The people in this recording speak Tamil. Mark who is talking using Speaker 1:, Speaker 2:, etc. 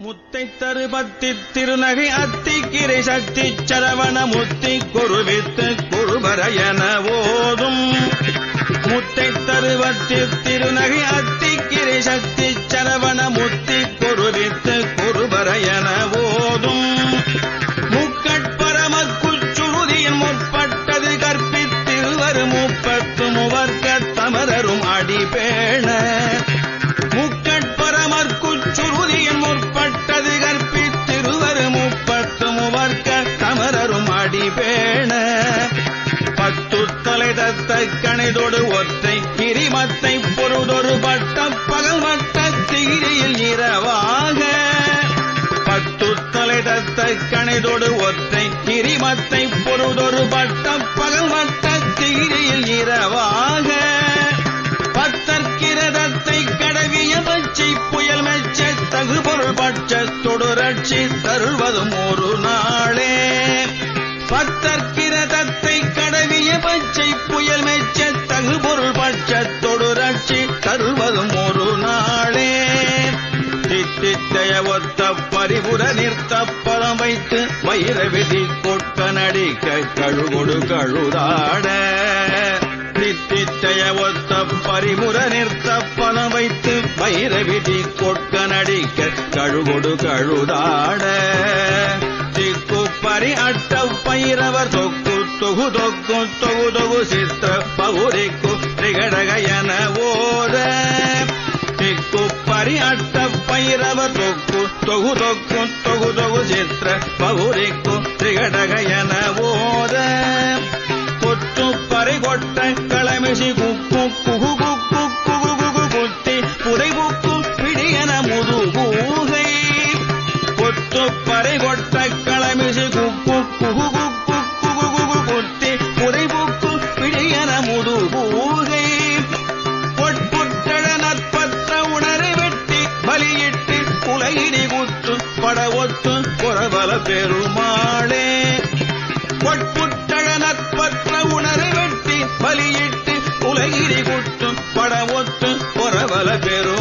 Speaker 1: முத்தை தருபத்தி திருநகை அத்திக்கிரை சக்தி சரவண முத்தி குருவித்து குருபர என ஓதும். முத்தை தருவத்தி திருநகை அத்திக்கிரை சக்தி சரவண முத்தி தலை ஒற்றை கிரிமத்தை பொருதொரு பட்ட பகல் வட்ட திகிரியில் இரவாக பத்து தலை தத்த கணைதொடு ஒத்த பரிபுர நிறுத்த பலம் வைத்து வைர விதி கொட்ட நடிக்க கழுகொடு கழுதாட. நித்தித்தைய ஒத்த பரிபுர நிறுத்த பலம் வைத்து வைர விதி கொட்ட நடிக்க கழுகொடு கழுதாட. திக்கு பரி அட்ட பயிரவர் தொக்கு தொகு தொக்கு தொகு தொகு சித்திர பகுதிக்கு திகடக என ஓத. திக்கு பரி அட்ட பயிரவர் தொகு தொகு தொக்கும் தொகு தொகு சித்திர பகுரிக்கும் திகடக என ஓத. கொத்து பறை கொட்ட களமிசி குக்கு குகு குக்கு குகு குகு குத்தி புரை குக்கு பிடியன முதுகூகை கொத்து பறை கொட்ட களமிசி குக்கு குகு குகு பட பொறவல பெருமாளே. பொற்புற்றழ நற்பற்ற வெட்டி பலியிட்டு உலகிரி குட்டும் பட ஒத்து புறபல பெருமாளே